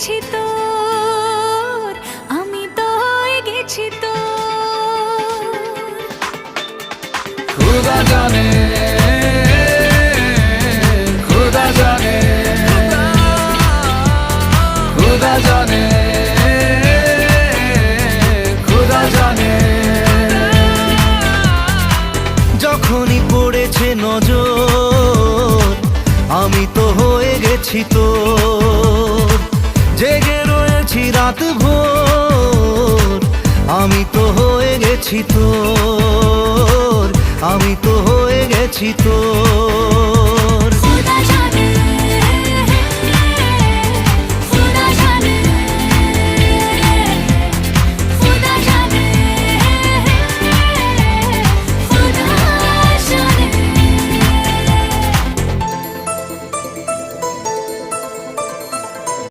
গেছি তোর, আমি তো হয়ে গেছি তোর। খুদা জানে খুদা জানে খুদা জানে খুদা জানে। যখনই পড়েছে নজর, আমি তো হয়ে গেছি তো জেগে রয়েছি রাত ভোর আমি তো হয়ে গেছি তোর আমি তো হয়ে গেছি তোর।